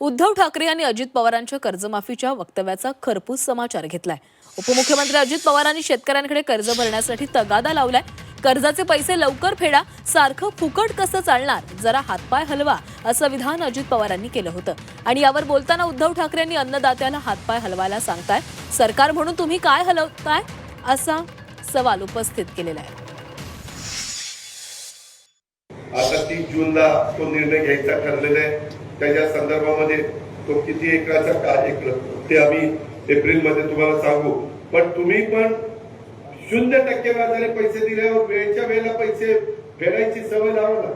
उद्धव ठाकरे यांनी अजित पवारांच्या कर्जमाफीच्या वक्तव्याचा खरपूस समाचार घेतलाय. उपमुख्यमंत्री अजित पवारांनी शेतकऱ्यांकडे कर्ज भरण्यासाठी तगादा लावलाय. कर्जाचे पैसे लवकर फेडा सारखं फुकट कसं चालणार? जरा हातपाय हलवा असं विधान अजित पवारांनी केलं होतं. आणि यावर बोलताना उद्धव ठाकरे यांनी अन्नदात्याला हातपाय हलवायला सांगताय. सरकार म्हणून तुम्ही काय हलवताय? असा सवाल उपस्थित केलेला आहे. आता तीस जूनला तो निर्णय घ्यायचा ठरलेला आहे. त्याच्या संदर्भामध्ये तो किती एकराचा काय एकर ते आम्ही एप्रिलमध्ये तुम्हाला सांगू. पण तुम्ही पण शून्य टक्के व्याजाने पैसे दिल्यावर वेळच्या वेळेला पैसे फेडायची सवय लावा ना.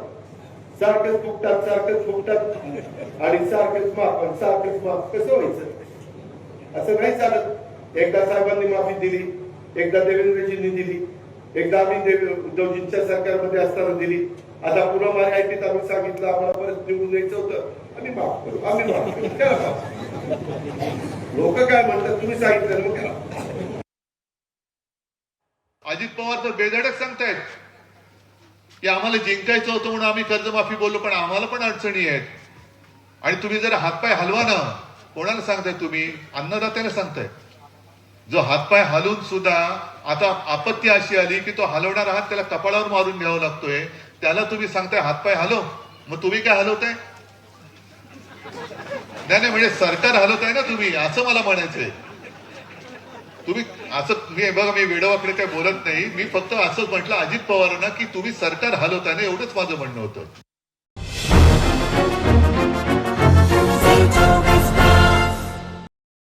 सारखंच फुकटात सारखंच फुटतात आणि सारखंच माफ आणि सारखंच माफ. कसं व्हायचं? असं नाही चालत. एकदा साहेबांनी माफी दिली एकदा देवेंद्रजींनी दिली एकदा आम्ही देव- उद्धवजींच्या सरकारमध्ये असताना दिली. आता पुन्हा मराठीत आम्ही सांगितलं आम्हाला निवडून द्यायचं होतं. आम्ही माफ करू. आम्ही माफ करू. लोक काय म्हणतात तुम्ही सांगितलं मग करा अजित पवार तर बेधडक सांगतायत की आम्हाला जिंकायचं होतं म्हणून आम्ही कर्जमाफी बोललो पण आम्हाला पण अडचणी आहेत. आणि तुम्ही जर हातपाय हलवा ना कोणाला सांगताय तुम्ही? अन्नदात्याला सांगताय जो हातपाय हलवून सुद्धा आता आपत्ती अशी आली की तो हलवणारा हात त्याला कपाळावर मारून घ्यावा लागतोय. त्याला तुम्ही सांगताय हातपाय हलव मग तुम्ही काय हलवताय? नाही नाही म्हणजे सरकार हलवताय ना तुम्ही असं मला म्हणायचंय. तुम्ही असं मी बघा मी वेडोवाकडे काही बोलत नाही. मी फक्त असं म्हटलं अजित पवारांना की तुम्ही सरकार हलवताय ना एवढंच माझं म्हणणं होतं.